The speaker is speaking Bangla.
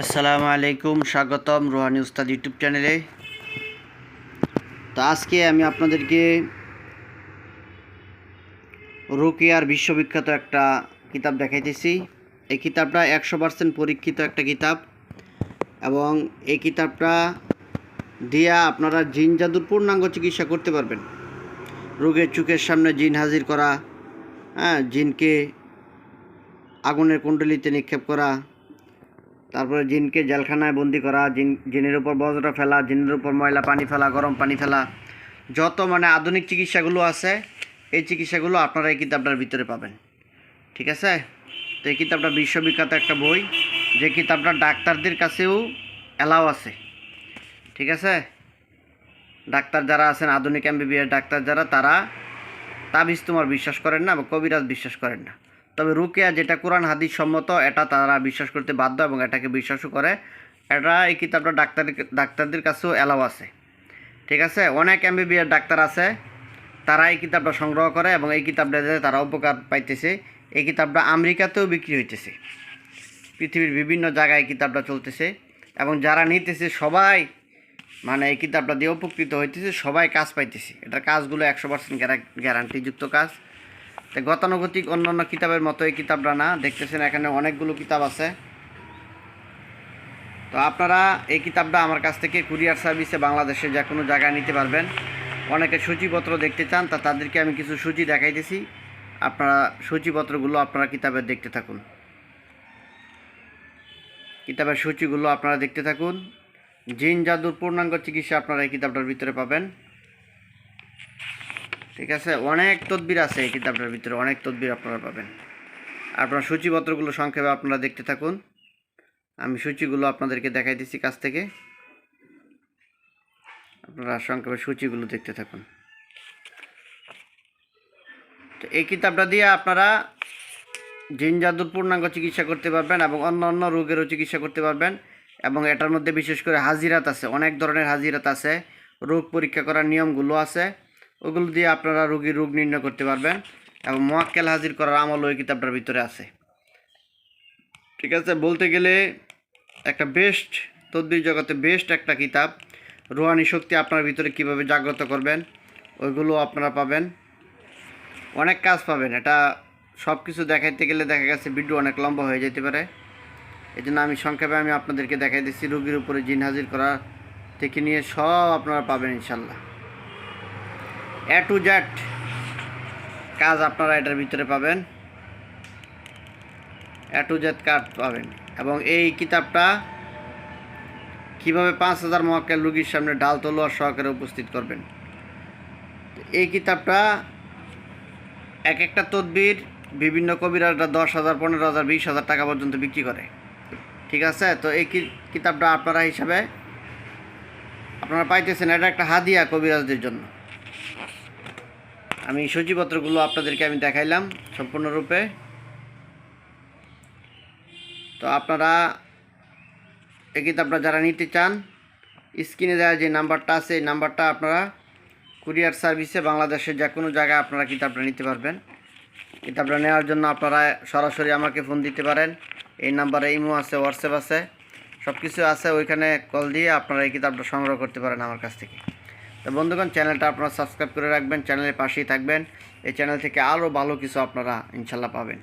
আসসালামু আলাইকুম, স্বাগতম রোহানি উস্তাদ ইউটিউব চ্যানেলে। তো আজকে আমি আপনাদেরকে রুকিয়ার বিশ্ববিখ্যাত একটা কিতাব দেখাইতেছি। এই কিতাবটা একশো পার্সেন্ট পরীক্ষিত একটা কিতাব এবং এই কিতাবটা দিয়া আপনারা জিন জাদুর পূর্ণাঙ্গ চিকিৎসা করতে পারবেন। রোগের চোখের সামনে জিন হাজির করা হ্যাঁ জিনকে আগুনের কুণ্ডলিতে নিক্ষেপ করা তারপরে জিনকে জেলখানায় বন্দি করা, জিন, জিনের উপর বজ্র ফেলা, জিনের উপর ময়লা, পানি ফেলা, গরম পানি ফেলা। যত মানে আধুনিক চিকিৎসাগুলো আছে, এই চিকিৎসাগুলো আপনারা এই কিতাবটার ভিতরে পাবেন। ঠিক আছে? তো এই কিতাবটা বিশ্ববিখ্যাত একটা বই, যে কিতাবটা ডাক্তারদের কাছেও অ্যালাও আছে। ঠিক আছে? ডাক্তার যারা আছেন, আধুনিক এমবিবিএস ডাক্তার যারা, তারা তাবিজ তোমার বিশ্বাস করেন না বা কবিরাজ বিশ্বাস করেন না। তবে রুকিয়া যেটা কোরআন হাদিস সম্মত, এটা তারা বিশ্বাস করতে বাধ্য এবং এটাকে বিশ্বাসও করে। এটা এই কিতাবটা ডাক্তার, ডাক্তারদের কাছেও অ্যালাও আছে। ঠিক আছে? অনেক এমবিবিএস ডাক্তার আছে, তারা এই কিতাবটা সংগ্রহ করে এবং এই কিতাবটা তারা উপকার পাইতেছে, এই কিতাবটা আমেরিকাতেও বিক্রি হইতেছে। পৃথিবীর বিভিন্ন জায়গায় কিতাবটা চলতেছে এবং যারা নিতেছে সবাই মানে এই কিতাবটা দিয়ে উপকৃত হইতেছে, সবাই কাজ পাইতেছে। এটার কাজগুলো একশো পার্সেন্ট গ্যারান্টিযুক্ত কাজ। তো গতানুগতিক অন্যান্য কিতাবের মতো এই কিতাবটা না দেখতেছেন এখানে অনেকগুলো কিতাব আছে। তো আপনারা এই কিতাবটা আমার কাছ থেকে কুরিয়ার সার্ভিসে বাংলাদেশে যে কোনো জায়গায় নিতে পারবেন। অনেকে সূচিপত্র দেখতে চান, তা তাদেরকে আমি কিছু সূচি দেখাইতেছি। আপনারা সূচিপত্রগুলো আপনারা কিতাবের দেখতে থাকুন। কিতাবের সূচিগুলো আপনারা দেখতে থাকুন। জিন জাদুর পূর্ণাঙ্গ চিকিৎসা আপনারা এই কিতাবটার ভিতরে পাবেন। ঠিক আছে? অনেক তদবির আছে এই কিতাবটার ভিতরে, অনেক তদবির আপনারা পাবেন। আপনার সূচিপত্রগুলো সংক্ষেপে আপনারা দেখতে থাকুন। আমি সূচিগুলো আপনাদেরকে দেখাই দিচ্ছি কাছ থেকে। আপনারা সংক্ষেপে সূচিগুলো দেখতে থাকুন। তো এই কিতাবটা দিয়ে আপনারা জিন জাদুর পূর্ণাঙ্গ চিকিৎসা করতে পারবেন এবং অন্য অন্য রোগেরও চিকিৎসা করতে পারবেন এবং এটার মধ্যে বিশেষ করে হাজিরাত আছে, অনেক ধরনের হাজিরাত আছে, রোগ পরীক্ষা করার নিয়মগুলো আছে। ওগুলো দিয়ে আপনারা রোগীর রোগ নির্ণয় করতে পারবেন এবং মোয়াক্কেল হাজির করার আমল ওই কিতাবটার ভিতরে আছে। ঠিক আছে, বলতে গেলে একটা বেস্ট তদ্বির জগতে বেস্ট একটা কিতাব। রোহানি শক্তি আপনার ভিতরে কীভাবে জাগ্রত করবেন, ওইগুলো আপনারা পাবেন। অনেক কাজ পাবেন, এটা সব কিছু দেখাইতে গেলে দেখা গেছে ভিডিও অনেক লম্বা হয়ে যেতে পারে। এই জন্য আমি সংক্ষেপে আমি আপনাদেরকে দেখাই দিচ্ছি, রোগীর উপরে জিন হাজির করা থেকে নিয়ে সব আপনারা পাবেন ইনশাল্লাহ এ টু জেড কাজ আপনারা এটার ভিতরে পাবেন। এ টু জেড কাজ পাবেন। এবং এই কিতাবটা কীভাবে পাঁচ হাজার মহাক্কেল রুগীর সামনে ডাল তলোয়ার সহকারে উপস্থিত করবেন। এই কিতাবটা এক একটা তদবির বিভিন্ন কবিরাজরা দশ হাজার, পনেরো হাজার, বিশ হাজার টাকা পর্যন্ত বিক্রি করে। ঠিক আছে? তো এই কিতাবটা আপনারা হিসাবে আপনারা পাইতেছেন। এটা একটা হাদিয়া কবিরাজদের জন্য। আমি সূচিপত্রগুলো আপনাদেরকে আমি দেখাইলাম সম্পূর্ণরূপে। তো আপনারা এই কিতাবটা যারা নিতে চান, স্ক্রিনে দেওয়া যে নাম্বারটা আছে, এই নাম্বারটা আপনারা কুরিয়ার সার্ভিসে বাংলাদেশের যে কোনো জায়গায় আপনারা কিতাবটা নিতে পারবেন। কিতাবটা নেওয়ার জন্য আপনারা সরাসরি আমাকে ফোন দিতে পারেন। এই নাম্বারে ইমো আছে, হোয়াটসঅ্যাপ আছে সব কিছু আছে। ওইখানে কল দিয়ে আপনারা এই কিতাবটা সংগ্রহ করতে পারেন আমার কাছ থেকে। বন্ধুগণ, চ্যানেলটা আপনারা সাবস্ক্রাইব করে রাখবেন, চ্যানেলের পাশেই থাকবেন। এই চ্যানেল থেকে আরও ভালো কিছু আপনারা ইনশাল্লাহ পাবেন।